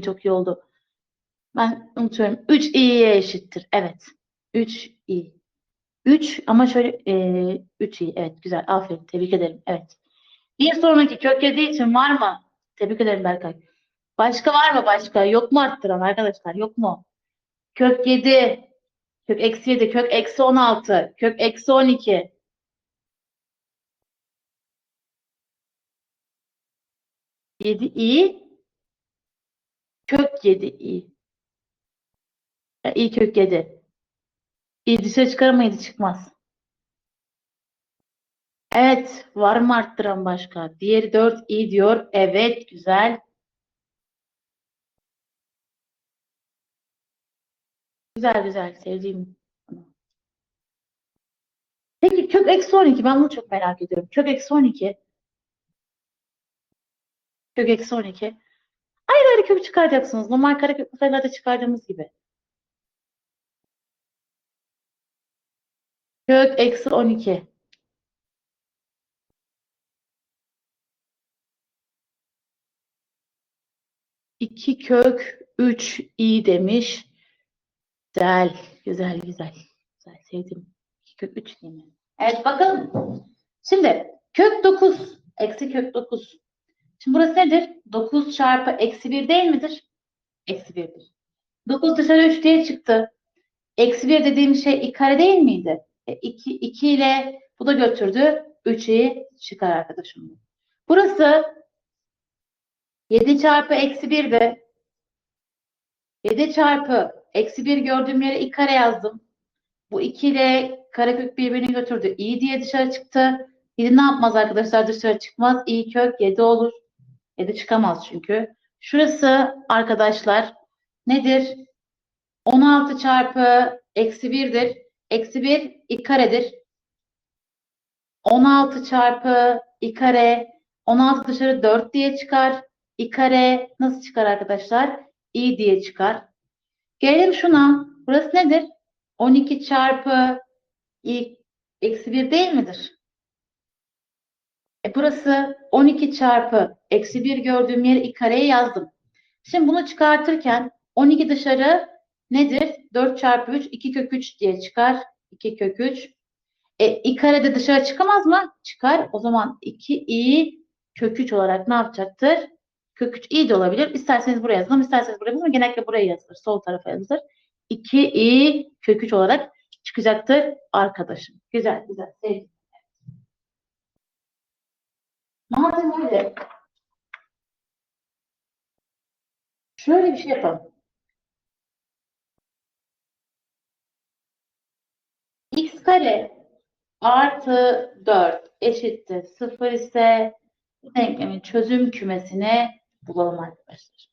çok iyi oldu. Ben unutuyorum. 3 i'ye eşittir. Evet. 3 i. 3 ama şöyle e, 3 i. Evet güzel. Aferin. Tebrik ederim. Evet. Bir sonraki kök 7 için var mı? Tebrik ederim Berkay. Başka var mı başka? Yok mu arttıran arkadaşlar? Yok mu? Kök 7. Kök eksi 7. Kök eksi 16. Kök eksi 12. Yedi i kök 7 i. Ya, i kök 7. i dışarı çıkar mı? İyi çıkmaz. Evet. Var mı arttıran başka? Diğeri 4 i diyor. Evet. Güzel. Güzel güzel. Sevdiğim. Peki kök eksi 12. Ben bunu çok merak ediyorum. Kök eksi 12. Kök eksi 12. Ayrı kök çıkaracaksınız. Normal karekök sayılarda çıkardığımız gibi. Kök eksi 12. İki kök 3 i demiş. Güzel, güzel, güzel. Güzel, sevdim. İki kök 3 değil mi? Evet, bakalım. Şimdi kök 9, eksi kök 9. Şimdi burası nedir? 9 çarpı eksi 1 değil midir? Eksi 1'dir. 9 dışarı 3 diye çıktı. Eksi 1 dediğim şey i kare değil miydi? E, 2, 2 ile bu da götürdü. 3'i çıkar arkadaşım. Burası 7 çarpı eksi 1 de 7 çarpı eksi 1 gördüğüm yere i kare yazdım. Bu 2 ile karekök birbirini götürdü. i diye dışarı çıktı. 7 ne yapmaz arkadaşlar? Dışarı çıkmaz. i kök 7 olur. 7 çıkamaz çünkü. Şurası arkadaşlar nedir? 16 çarpı eksi 1'dir. Eksi 1 i karedir. 16 çarpı i kare 16 dışarı 4 diye çıkar. i kare nasıl çıkar arkadaşlar? i diye çıkar. Gelelim şuna. Burası nedir? 12 çarpı i eksi 1 değil midir? E burası 12 çarpı eksi 1 gördüğüm yere i kareye yazdım. Şimdi bunu çıkartırken 12 dışarı nedir? 4 çarpı 3 2 kök 3 diye çıkar. 2 kök 3. E, i kare de dışarı çıkamaz mı? Çıkar. O zaman 2i kök 3 olarak ne yapacaktır? Kök 3 i de olabilir. İsterseniz buraya yazalım, isterseniz buraya yazalım. Genellikle buraya yazılır. Sol tarafa yazılır. 2i kök 3 olarak çıkacaktır arkadaşım. Güzel, güzel. Sevdim. Öyle şöyle bir şey yapalım. x kare artı 4 eşittir 0 ise bu denklemin çözüm kümesini bulalım arkadaşlar.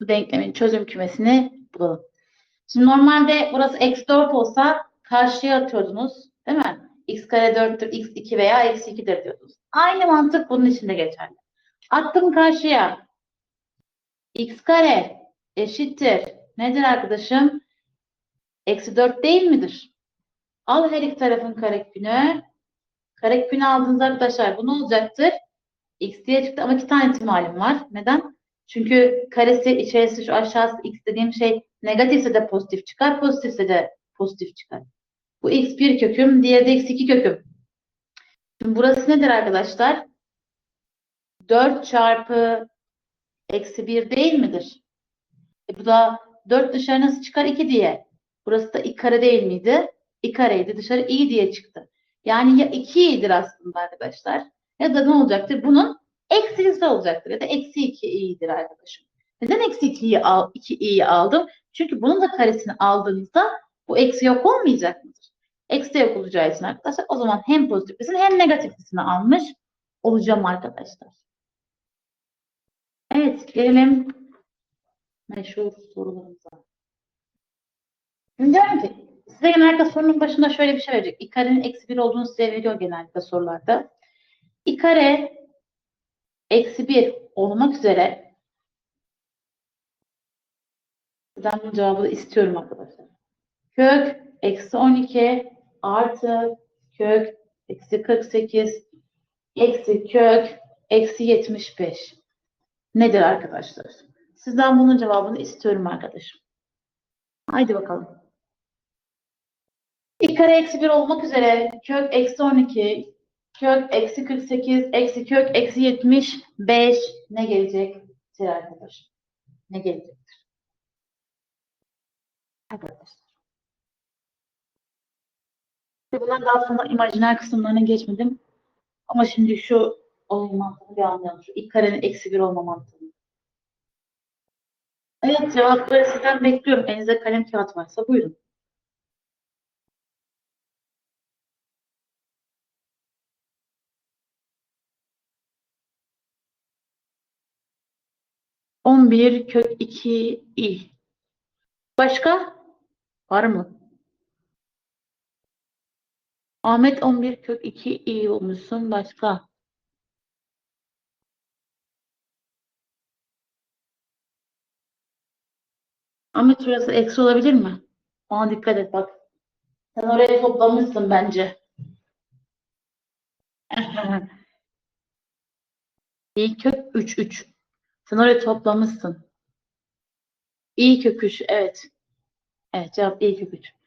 Bu denklemin çözüm kümesini bulalım. Şimdi normalde burası eksi 4 olsa karşıya atıyordunuz. Değil mi? x kare 4'tür, x 2 veya eksi 2'dir diyordunuz. Aynı mantık bunun için de geçerli. Attım karşıya. x kare eşittir. Nedir arkadaşım? Eksi 4 değil midir? Al her iki tarafın karekünü. Karekünü aldığınız arkadaşlar bu ne olacaktır? X diye çıktı ama iki tane ihtimalim var. Neden? Çünkü karesi içerisi şu aşağısı x dediğim şey negatifse de pozitif çıkar, pozitifse de pozitif çıkar. Bu x bir köküm, diğeri de x iki köküm. Şimdi burası nedir arkadaşlar? 4 çarpı eksi 1 değil midir? E bu da 4 dışarı nasıl çıkar? 2 diye. Burası da i kare değil miydi? i kareydi. Dışarı i diye çıktı. Yani ya 2 i'dir aslında arkadaşlar. Ya da ne olacaktır? Bunun eksisi olacaktır. Ya da eksi 2 i'dir arkadaşım. Neden eksi 2'yi al, 2 i'yi aldım? Çünkü bunun da karesini aldığınızda bu eksi yok olmayacak mıdır? Eksi yok olacağı için arkadaşlar o zaman hem pozitiflisini hem negatiflisini almış olacağım arkadaşlar. Evet gelelim meşhur sorularımıza. Diyorum ki size genellikle sorunun başında şöyle bir şey verecek. İ karenin eksi 1 olduğunu size veriyor genellikle sorularda. İ kare eksi 1 olmak üzere ben bunun cevabını istiyorum arkadaşlar. Kök eksi 12 artı kök eksi 48 eksi kök eksi 75 nedir arkadaşlar? Sizden bunun cevabını istiyorum arkadaşım. Haydi bakalım. İlk kare eksi 1 olmak üzere kök eksi 12, kök eksi 48, eksi kök eksi 75 ne gelecek? arkadaşım? Ne gelecektir? Arkadaşlar. Ve bundan daha sonra imajiner kısımlarına geçmedim. Ama şimdi şu olayın mantığını bir anlayalım. Şu ilk karenin eksi 1 olma mantığını. Evet cevapları sizden bekliyorum. Elinizde kalem kağıt varsa buyurun. On bir kök iki i. Başka? Var mı? Ahmet 11 kök 2 i olmuşsun. Başka? Ahmet şurası eksi olabilir mi? Ona dikkat et bak. Sen oraya toplamışsın bence. i kök 3 3. Sen oraya toplamışsın. i kök 3 evet. Evet cevap i kök 3.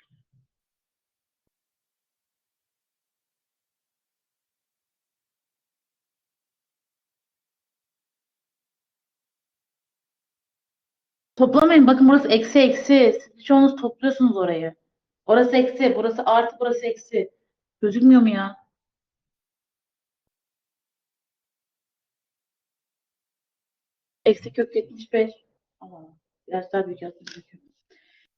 Toplamayın. Bakın burası eksi eksi. Siz çoğunuz topluyorsunuz orayı. Orası eksi. Burası artı. Burası eksi. Gözükmüyor mu ya? Eksi kök 75. Allah. Biraz daha büyük yazdım.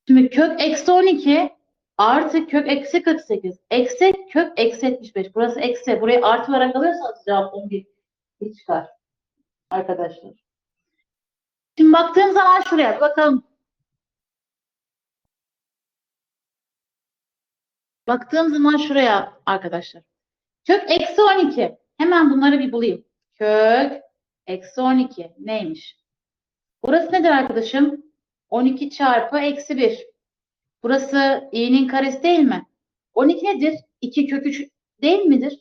Şimdi kök eksi 12 artı kök eksi 48 eksi kök eksi 75. Burası eksi. Burayı artı olarak alırsanız cevap 11 çıkar. Arkadaşlar. Şimdi baktığım zaman şuraya bakalım. Baktığım zaman şuraya arkadaşlar. Kök eksi 12. Hemen bunları bir bulayım. Kök eksi 12 neymiş? Burası nedir arkadaşım? 12 çarpı eksi 1. Burası i'nin karesi değil mi? 12 nedir? 2 kök 3 değil midir?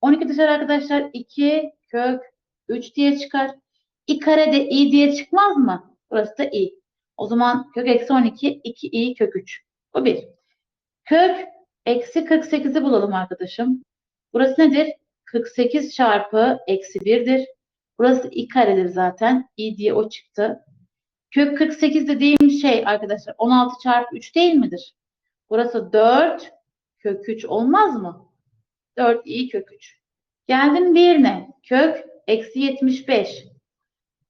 12 dışarı arkadaşlar 2 kök 3 diye çıkar. İ kare de i diye çıkmaz mı? Burası da i. O zaman kök eksi 12 2 i kök 3. Bu bir. Kök eksi 48'i bulalım arkadaşım. Burası nedir? 48 çarpı eksi 1'dir. Burası i karedir zaten. i diye o çıktı. Kök 48 dediğim şey arkadaşlar 16 çarpı 3 değil midir? Burası 4 kök 3 olmaz mı? 4 i kök 3. Geldim diğerine. Kök eksi 75.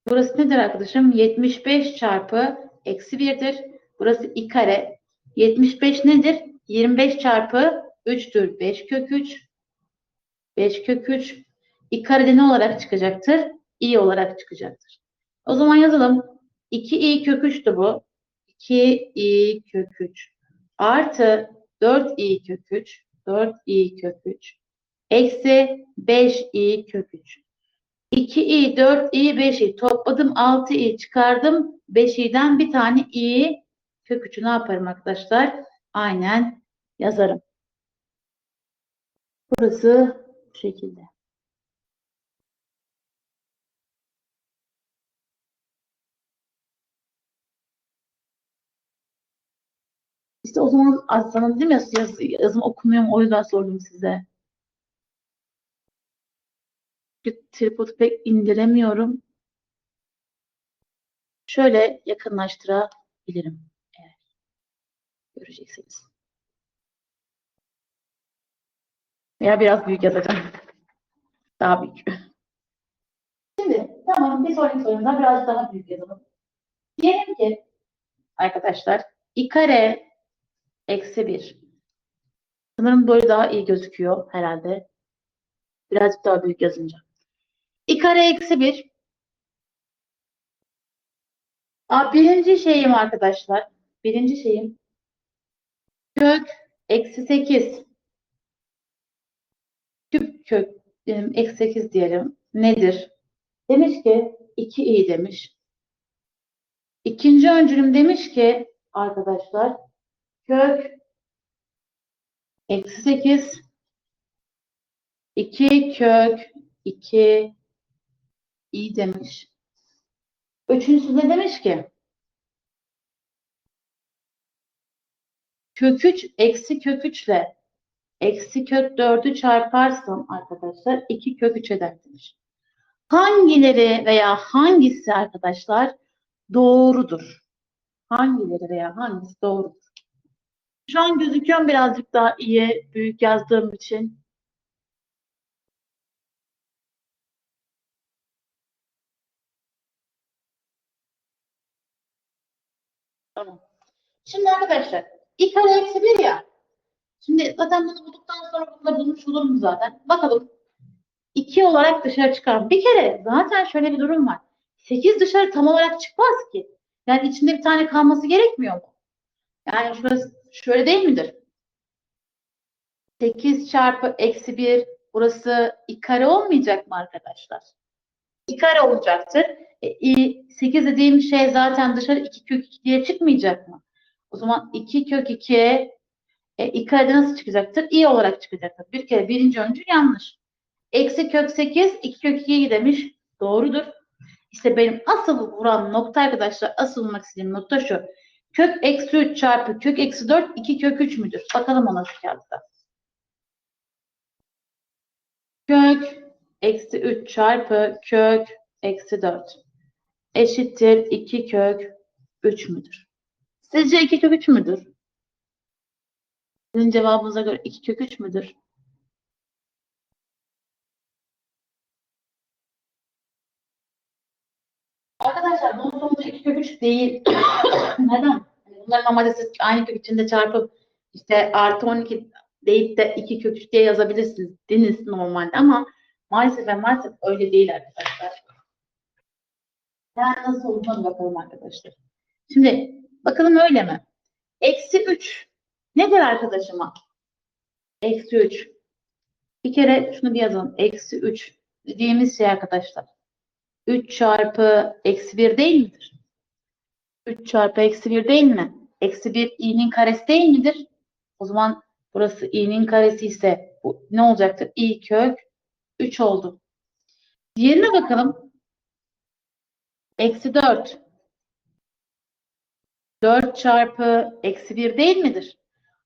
Burası nedir arkadaşım? 75 çarpı eksi 1'dir. Burası i kare. 75 nedir? 25 çarpı 3'tür. 5 kök 3. 5 kök 3. i karede ne olarak çıkacaktır? i olarak çıkacaktır. O zaman yazalım. 2i kök 3'tü bu. 2i kök 3 artı 4i kök 3 4i kök 3 eksi 5i kök 3 2i 4i 5i topladım 6i çıkardım 5i'den bir tane i kök 3'ü ne yaparım arkadaşlar? Aynen yazarım. Burası bu şekilde. İşte o zaman sana dedim ya yaz, yazım okumuyorum o yüzden sordum size. Tripodu pek indiremiyorum. Şöyle yakınlaştırabilirim. Evet. Göreceksiniz. Veya biraz büyük yazacağım. Daha büyük. Şimdi tamam bir sonraki sorumda biraz daha büyük yazalım. Diyelim ki arkadaşlar i kare Eksi 1. Sanırım böyle daha iyi gözüküyor herhalde. Birazcık daha büyük yazınca. İ kare eksi 1. Aa, birinci şeyim arkadaşlar. Birinci şeyim. Kök eksi 8. Küp kök eksi 8 diyelim. Nedir? Demiş ki 2i demiş. İkinci öncülüm demiş ki arkadaşlar kök eksi 8 2 kök 2 i demiş. Üçüncüsü ne demiş ki? Kök 3 eksi kök 3 ile eksi kök 4'ü çarparsam arkadaşlar 2 kök 3 eder demiş. Hangileri veya hangisi arkadaşlar doğrudur? Hangileri veya hangisi doğrudur? Şu an gözüküyor birazcık daha iyi büyük yazdığım için. Tamam. Şimdi arkadaşlar i kare eksi 1 ya. Şimdi zaten bunu bulduktan sonra bunu da bulmuş olurum zaten. Bakalım 2 olarak dışarı çıkar. Bir kere zaten şöyle bir durum var. 8 dışarı tam olarak çıkmaz ki. Yani içinde bir tane kalması gerekmiyor mu? Yani şurası şöyle değil midir? 8 çarpı eksi 1 burası i kare olmayacak mı arkadaşlar? i kare olacaktır. E, i, 8 dediğim şey zaten dışarı 2 kök 2 diye çıkmayacak mı? O zaman 2 kök 2 e, i karede nasıl çıkacaktır? i olarak çıkacaktır. Bir kere birinci öncül yanlış. Eksi kök 8 2 kök 2'ye demiş. Doğrudur. İşte benim asıl vuran nokta arkadaşlar asıl bulmak istediğim nokta şu. Kök eksi 3 çarpı kök eksi 4 2 kök 3 müdür? Bakalım ona şu kağıtta. Kök eksi 3 çarpı kök eksi 4 eşittir 2 kök 3 müdür? Sizce 2 kök 3 müdür? Sizin cevabınıza göre 2 kök 3 müdür? Arkadaşlar bunun sonucu 2 kök 3 değil. Neden? Bunların normalde aynı kök içinde çarpıp işte artı 12 deyip de 2 kök 3 diye yazabilirsiniz. Deniz normalde ama maalesef ve maalesef öyle değil arkadaşlar. Yani nasıl olduğuna bakalım arkadaşlar. Şimdi bakalım öyle mi? Eksi 3 nedir arkadaşıma? Eksi 3. Bir kere şunu bir yazalım. Eksi 3 dediğimiz şey arkadaşlar. 3 çarpı eksi 1 değil midir? 3 çarpı eksi 1 değil mi? Eksi 1 i'nin karesi değil midir? O zaman burası i'nin karesi ise bu ne olacaktır? i kök 3 oldu. Diğerine bakalım. Eksi 4. 4 çarpı eksi 1 değil midir?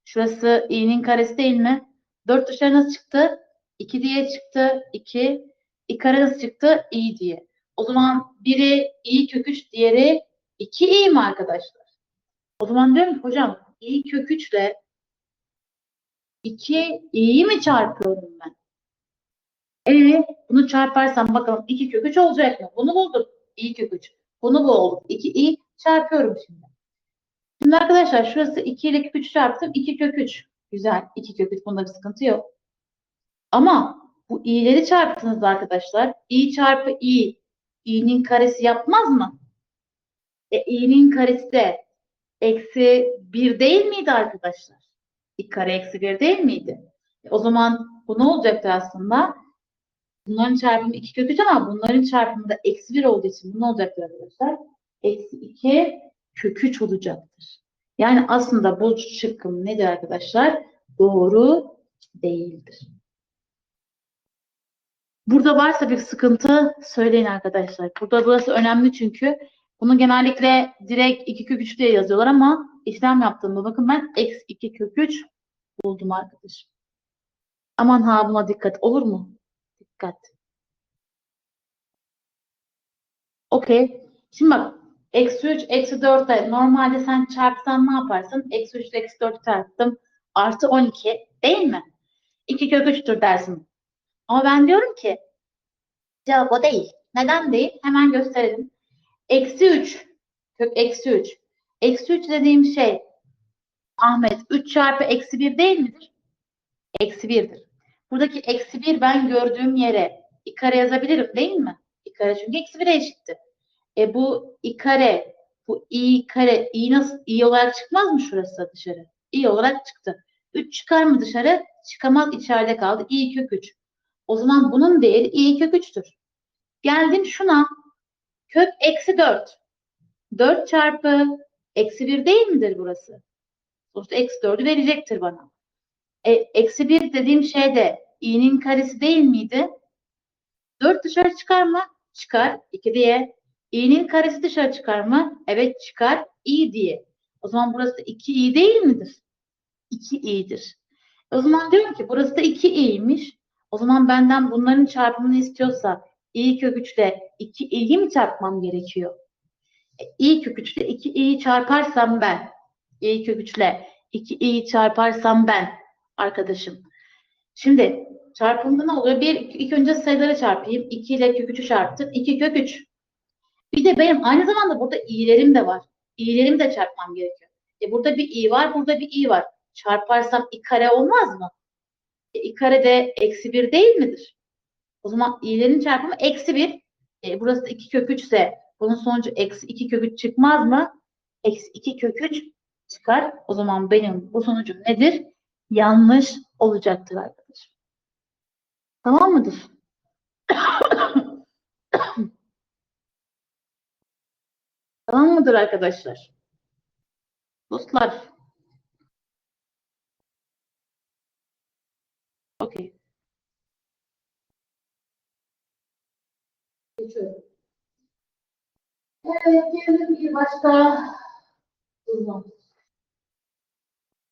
Şurası i'nin karesi değil mi? 4 dışarı nasıl çıktı? 2 diye çıktı. 2. i kare nasıl çıktı? i diye. O zaman biri i kök 3, diğeri 2i mi arkadaşlar? O zaman diyorum ki hocam i kök 3 ile 2 i'yi mi çarpıyorum ben? E bunu çarparsam bakalım 2 kök 3 olacak mı? Bunu bulduk. i kök 3. Bunu bulduk. 2i çarpıyorum şimdi. Şimdi arkadaşlar şurası 2 ile kök 3 çarptım. 2 kök 3. Güzel. 2 kök 3 bunda bir sıkıntı yok. Ama bu i'leri çarptığınızda arkadaşlar i çarpı i i'nin karesi yapmaz mı? E, i'nin karesi de eksi 1 değil miydi arkadaşlar? i kare eksi 1 değil miydi? E, o zaman bu ne olacaktı aslında? Bunların çarpımı 2 kök 3 ama bunların çarpımı da eksi 1 olduğu için bu ne olacaktır arkadaşlar? Eksi 2 kök 3 olacaktır. Yani aslında bu şıkkım nedir arkadaşlar? Doğru değildir. Burada varsa bir sıkıntı söyleyin arkadaşlar. Burada burası önemli çünkü. Bunu genellikle direkt 2 kök 3 diye yazıyorlar ama işlem yaptığımda bakın ben eksi 2 kök 3 buldum arkadaşım. Aman ha buna dikkat olur mu? Dikkat. Okey. Şimdi bak eksi 3 eksi 4 de normalde sen çarpsan ne yaparsın? Eksi 3 ile eksi 4 çarptım. Artı 12 değil mi? 2 kök 3'tür dersin. Ama ben diyorum ki cevap o değil. Neden değil? Hemen gösterelim. Eksi 3. Kök eksi 3. Eksi 3 dediğim şey Ahmet 3 çarpı eksi 1 değil midir? Eksi 1'dir. Buradaki eksi 1 ben gördüğüm yere i kare yazabilirim değil mi? i kare çünkü eksi 1'e eşittir. E bu i kare bu i kare i nasıl i olarak çıkmaz mı şurası dışarı? i olarak çıktı. 3 çıkar mı dışarı? Çıkamaz içeride kaldı. i kök 3. O zaman bunun değeri i kök 3'tür. Geldim şuna. Kök eksi 4. 4 çarpı eksi 1 değil midir burası? Sonuçta eksi 4'ü verecektir bana. E, eksi 1 dediğim şey de i'nin karesi değil miydi? 4 dışarı çıkar mı? Çıkar. 2 diye. İ'nin karesi dışarı çıkar mı? Evet çıkar. i diye. O zaman burası da 2i değil midir? 2i'dir. O zaman diyorum ki burası da 2i'ymiş. O zaman benden bunların çarpımını istiyorsa i kök 3 ile 2i'yi mi çarpmam gerekiyor? E, i kök 3 ile 2i'yi çarparsam ben i kök 3 ile 2i'yi çarparsam ben arkadaşım. Şimdi çarpımda ne oluyor? Bir, ilk önce sayıları çarpayım. 2 ile kök 3'ü çarptım. 2 kök 3. Bir de benim aynı zamanda burada i'lerim de var. i'lerimi de çarpmam gerekiyor. E burada bir i var, burada bir i var. Çarparsam i kare olmaz mı? E, i kare de eksi 1 değil midir? O zaman i'lerin çarpımı eksi 1. E, burası da 2 kök 3 ise bunun sonucu eksi 2 kök 3 çıkmaz mı? Eksi 2 kök 3 çıkar. O zaman benim bu sonucum nedir? Yanlış olacaktır arkadaşım. Tamam mıdır? Tamam mıdır arkadaşlar? Dostlar. Okey. Geçiyorum. Evet, gelin bir başka uzun.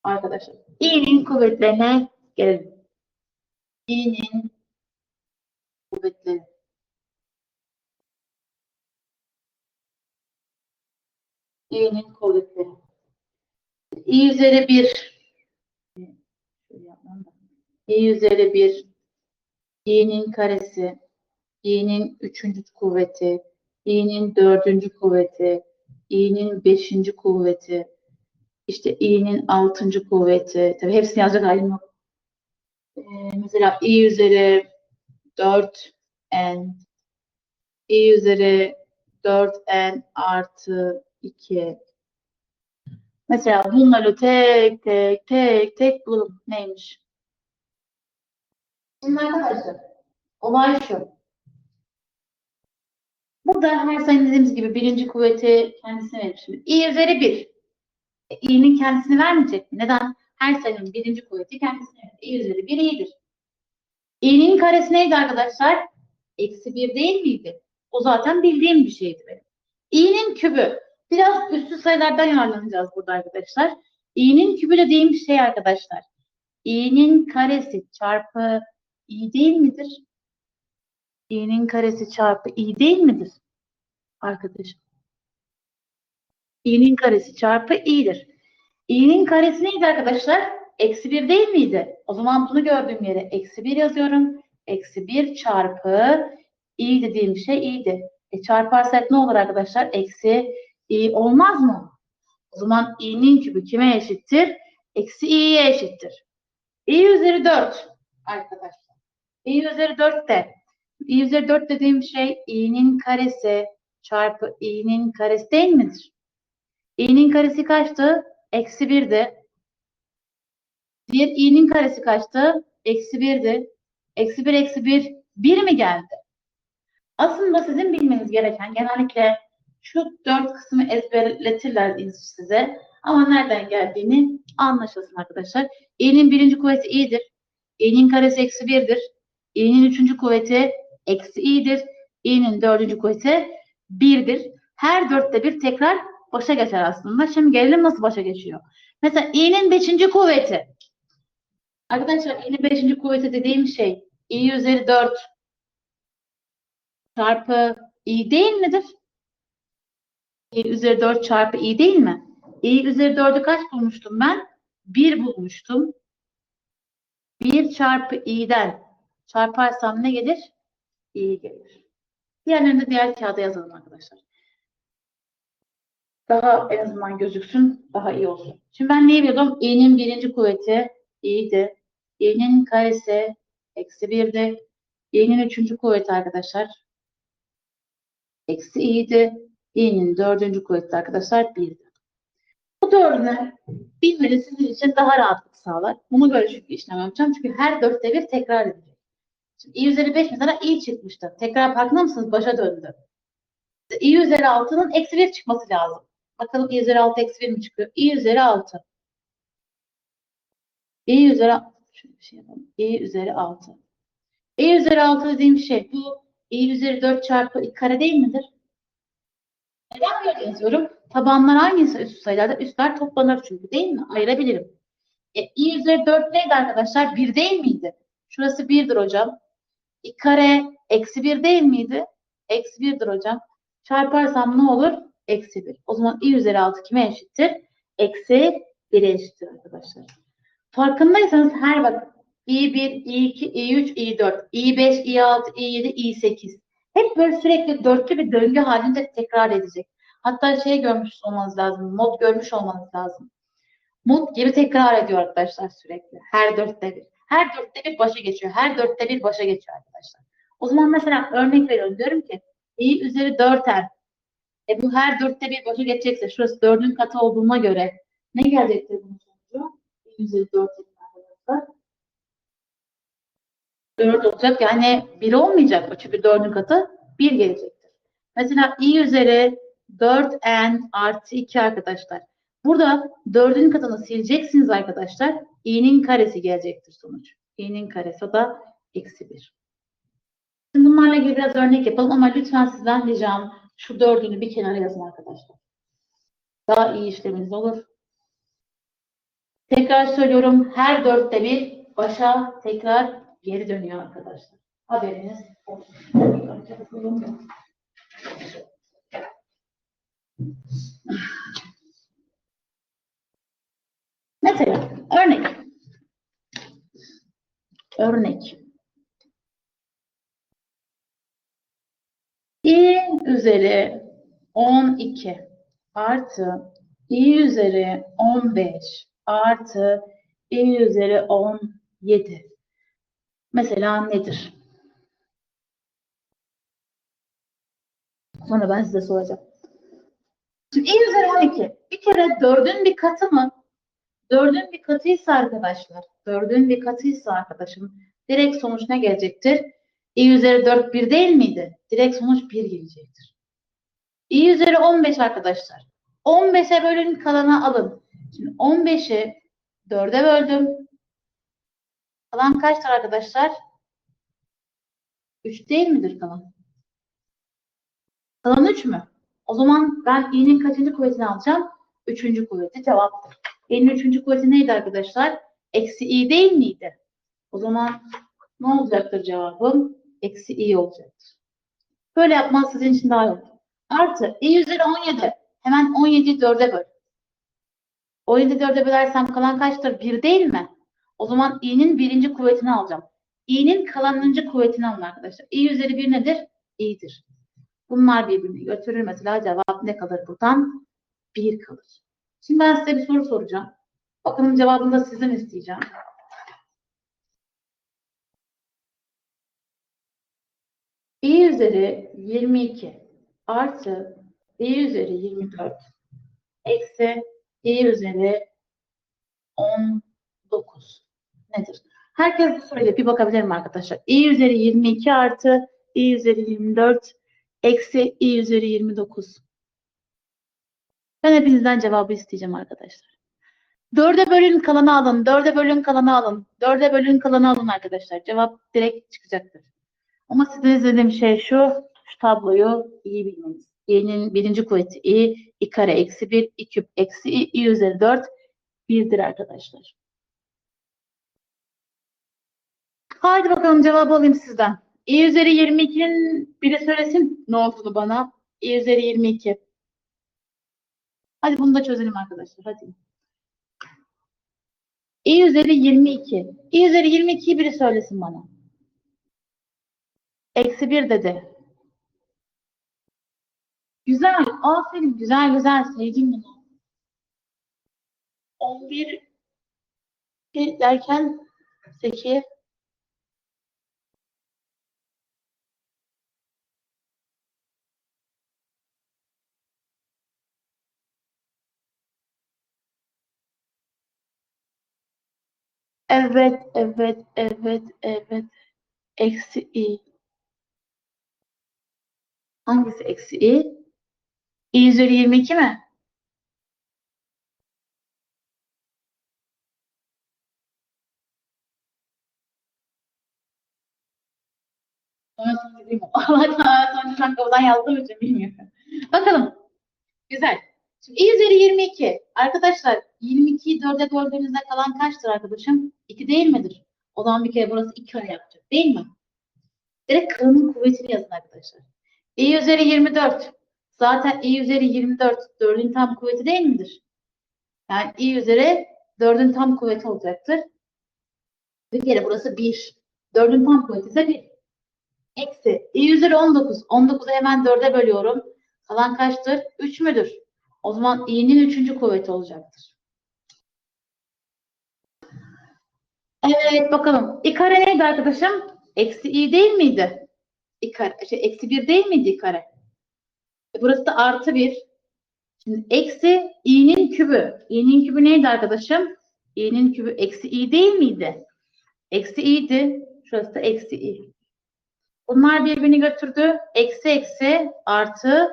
Arkadaşlar, i'nin kuvvetlerine gelelim. i'nin kuvvetleri. İ'nin kuvvetleri. i üzeri 1 i üzeri 1 i'nin karesi. İ'nin üçüncü kuvveti. İ'nin dördüncü kuvveti. İ'nin beşinci kuvveti. İşte i'nin altıncı kuvveti. Tabii hepsini yazacak halim yok. Ee, mesela i üzeri 4n i üzeri 4n artı 2 Mesela bunları tek tek tek tek bulalım. Neymiş? Şimdi arkadaşlar olay şu. Burada her sayının dediğimiz gibi birinci kuvveti kendisine verir. Şimdi i üzeri 1. E, kendisini vermeyecek mi? Neden? Her sayının birinci kuvveti kendisine verir. i üzeri 1 i'dir. i'nin karesi neydi arkadaşlar? Eksi 1 değil miydi? O zaten bildiğim bir şeydi benim. i'nin kübü. Biraz üstü sayılardan yararlanacağız burada arkadaşlar. i'nin kübü dediğim şey arkadaşlar. i'nin karesi çarpı i değil midir? i'nin karesi çarpı i değil midir? Arkadaşım. i'nin karesi çarpı i'dir. i'nin karesi neydi arkadaşlar? Eksi 1 değil miydi? O zaman bunu gördüğüm yere eksi 1 yazıyorum. Eksi 1 çarpı i dediğim şey i'di. E çarparsak ne olur arkadaşlar? Eksi i olmaz mı? O zaman i'nin kübü kime eşittir? Eksi i'ye eşittir. i üzeri 4 arkadaşlar. i üzeri 4 de i üzeri 4 dediğim şey i'nin karesi çarpı i'nin karesi değil midir? i'nin karesi kaçtı? Eksi 1'di. Diğer i'nin karesi kaçtı? Eksi 1'di. Eksi 1 eksi 1 1 mi geldi? Aslında sizin bilmeniz gereken genellikle şu dört kısmı ezberletirler size. Ama nereden geldiğini anlaşılsın arkadaşlar. i'nin birinci kuvveti i'dir. i'nin karesi eksi 1'dir. i'nin üçüncü kuvveti eksi i'dir. i'nin dördüncü kuvveti 1'dir. Her dörtte bir tekrar başa geçer aslında. Şimdi gelelim nasıl başa geçiyor. Mesela i'nin beşinci kuvveti. Arkadaşlar i'nin beşinci kuvveti dediğim şey i üzeri 4 çarpı i değil midir? İ üzeri 4 çarpı i değil mi? i üzeri 4'ü kaç bulmuştum ben? 1 bulmuştum. 1 çarpı i'den çarparsam ne gelir? i gelir. Diğerlerini de diğer kağıda yazalım arkadaşlar. Daha en azından gözüksün, daha iyi olsun. Şimdi ben neyi biliyordum? i'nin birinci kuvveti i'di. i'nin karesi eksi 1'di. i'nin üçüncü kuvveti arkadaşlar eksi i'di. İ'nin dördüncü kuvveti arkadaşlar 1'di. Bu dördünü bilmeniz sizin için daha rahatlık sağlar. Bunu böyle çünkü işlem yapacağım. Çünkü her dörtte bir tekrar edecek. Şimdi i üzeri 5 mesela i çıkmıştı. Tekrar farkında mısınız? Başa döndü. i üzeri 6'nın eksi 1 çıkması lazım. Bakalım i üzeri 6 eksi 1 mi çıkıyor? i üzeri 6. i üzeri şöyle bir şey yapalım. i üzeri 6. i üzeri 6 dediğim şey bu i üzeri 4 çarpı i kare değil midir? Neden böyle yazıyorum? Tabanlar hangisi üst sayılarda? Üstler toplanır çünkü değil mi? Ayırabilirim. E, i üzeri 4 neydi arkadaşlar? 1 değil miydi? Şurası 1'dir hocam. i kare eksi 1 değil miydi? Eksi 1'dir hocam. Çarparsam ne olur? Eksi 1. O zaman i üzeri 6 kime eşittir? Eksi 1'e eşittir arkadaşlar. Farkındaysanız her bak i1, i2, i3, i4, i5, i6, i7, i8. Hep böyle sürekli dörtlü bir döngü halinde tekrar edecek. Hatta şey görmüş olmanız lazım. Mod görmüş olmanız lazım. Mod gibi tekrar ediyor arkadaşlar sürekli. Her dörtte bir. Her dörtte bir başa geçiyor. Her dörtte bir başa geçiyor arkadaşlar. O zaman mesela örnek veriyorum. Diyorum ki i üzeri 4n. E bu her dörtte bir başa geçecekse şurası dördün katı olduğuna göre ne gelecektir bunun sonucu? i üzeri 4 arkadaşlar. 4 olacak. Yani 1 olmayacak. o Çünkü 4'ün katı 1 gelecektir. Mesela i üzeri 4n artı 2 arkadaşlar. Burada 4'ün katını sileceksiniz arkadaşlar. i'nin karesi gelecektir sonuç. i'nin karesi da eksi 1. Şimdi bunlarla ilgili biraz örnek yapalım ama lütfen sizden ricam şu 4'ünü bir kenara yazın arkadaşlar. Daha iyi işleminiz olur. Tekrar söylüyorum. Her dörtte bir başa tekrar geri dönüyor arkadaşlar. Haberiniz olsun. Mesela örnek. Örnek. i üzeri 12 artı i üzeri 15 artı i üzeri 17 mesela nedir? Sonra ben size soracağım. Şimdi i üzeri 12 bir kere 4'ün bir katı mı? 4'ün bir katıysa arkadaşlar, 4'ün bir katıysa arkadaşım direkt sonuç ne gelecektir? i üzeri 4 1 değil miydi? Direkt sonuç 1 gelecektir. i üzeri 15 arkadaşlar. 15'e bölün kalanı alın. Şimdi 15'i 4'e böldüm. Kalan kaçtır arkadaşlar? 3 değil midir kalan? Kalan 3 mü? O zaman ben i'nin kaçıncı kuvvetini alacağım? Üçüncü kuvveti cevaptır. i'nin üçüncü kuvveti neydi arkadaşlar? Eksi i değil miydi? O zaman ne olacaktır cevabım? Eksi i olacaktır. Böyle yapmanız sizin için daha iyi. Artı i üzeri 17. Hemen 17'yi 4'e böl. 17'yi 4'e bölersem kalan kaçtır? 1 değil mi? O zaman i'nin birinci kuvvetini alacağım. i'nin kalanıncı kuvvetini alın arkadaşlar. i üzeri 1 nedir? i'dir. Bunlar birbirini götürür. Mesela cevap ne kalır buradan? 1 kalır. Şimdi ben size bir soru soracağım. Bakalım cevabını da sizden isteyeceğim. i üzeri 22 artı i üzeri 24 eksi i üzeri 19 nedir? Herkes bu soruyla bir bakabilir mi arkadaşlar? i üzeri 22 artı i üzeri 24 eksi i üzeri 29. Ben hepinizden cevabı isteyeceğim arkadaşlar. Dörde bölün kalanı alın. Dörde bölün kalanı alın. Dörde bölün kalanı alın arkadaşlar. Cevap direkt çıkacaktır. Ama size izlediğim şey şu. Şu tabloyu iyi bilmeniz. i'nin birinci kuvveti i. i kare eksi 1. i küp eksi i. i üzeri 4. 1'dir arkadaşlar. Haydi bakalım cevabı alayım sizden. i üzeri 22'nin biri söylesin ne olduğunu bana. i üzeri 22. Hadi bunu da çözelim arkadaşlar. Hadi. i üzeri 22. i üzeri 22'yi biri söylesin bana. Eksi 1 dedi. Güzel. Aferin. Güzel güzel. Sevdim bunu. 11 bir derken 8 Evet, evet, evet, evet. Eksi i. Hangisi eksi i? i üzeri 22 mi? Allah'tan sonucu ben kafadan yazdığım bilmiyorum. Bakalım. Güzel. Şimdi i üzeri 22. Arkadaşlar 22'yi 4'e böldüğümüzde kalan kaçtır arkadaşım? 2 değil midir? O zaman bir kere burası 2 kare yapacak değil mi? Direkt kılının kuvvetini yazın arkadaşlar. i üzeri 24. Zaten i üzeri 24 4'ün tam kuvveti değil midir? Yani i üzeri 4'ün tam kuvveti olacaktır. Bir kere burası 1. 4'ün tam kuvveti ise 1. Eksi i üzeri 19. 19'u hemen 4'e bölüyorum. Kalan kaçtır? 3 müdür? O zaman i'nin 3. kuvveti olacaktır. Evet bakalım. i kare neydi arkadaşım? Eksi i değil miydi? i kare, şey, eksi 1 değil miydi i kare? E, burası da artı 1. Şimdi eksi i'nin kübü. i'nin kübü neydi arkadaşım? i'nin kübü eksi i değil miydi? Eksi i'di. Şurası da eksi i. Bunlar birbirini götürdü. Eksi eksi artı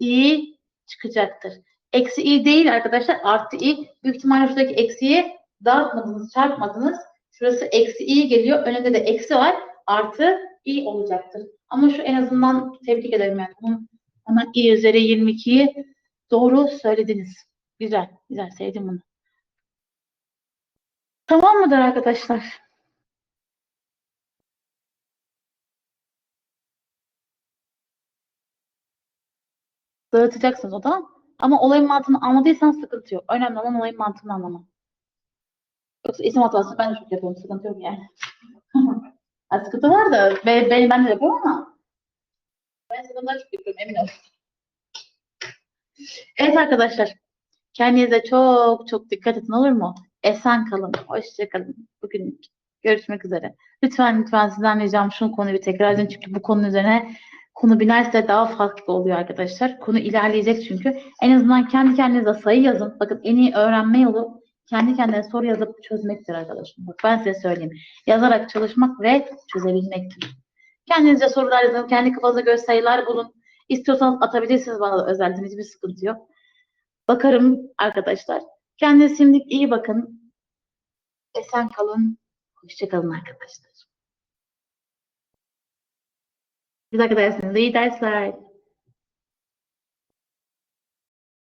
i çıkacaktır. Eksi i değil arkadaşlar. Artı i. Büyük ihtimalle şuradaki eksiyi dağıtmadınız, çarpmadınız. Şurası eksi i geliyor. Önünde de eksi var. Artı i olacaktır. Ama şu en azından tebrik ederim yani. Bunun hemen i üzeri 22'yi doğru söylediniz. Güzel. Güzel. Sevdim bunu. Tamam mıdır arkadaşlar? Dağıtacaksınız o da. Ama olayın mantığını anladıysan sıkıntı yok. Önemli olan olayın mantığını anlamak. Yoksa isim hatası ben de çok yapıyorum. Sıkıntı yok yani. ha, sıkıntı var da ben, ben, ben de yapıyorum ama ben sizden daha çok yapıyorum emin olun. Evet arkadaşlar. Kendinize çok çok dikkat edin olur mu? Esen kalın. Hoşça kalın. Bugün görüşmek üzere. Lütfen lütfen sizden ricam şu konuyu bir tekrar edin. Çünkü bu konunun üzerine konu binerse daha farklı oluyor arkadaşlar. Konu ilerleyecek çünkü. En azından kendi kendinize sayı yazın. Bakın en iyi öğrenme yolu kendi kendine soru yazıp çözmektir arkadaşlar. Bak ben size söyleyeyim. Yazarak çalışmak ve çözebilmektir. Kendinizce sorular yazın. Kendi kafanıza göre sayılar bulun. İstiyorsanız atabilirsiniz bana da özelden. Hiçbir sıkıntı yok. Bakarım arkadaşlar. Kendinize şimdilik iyi bakın. Esen kalın. Hoşçakalın arkadaşlar. Bir dakika dersiniz. İyi dersler.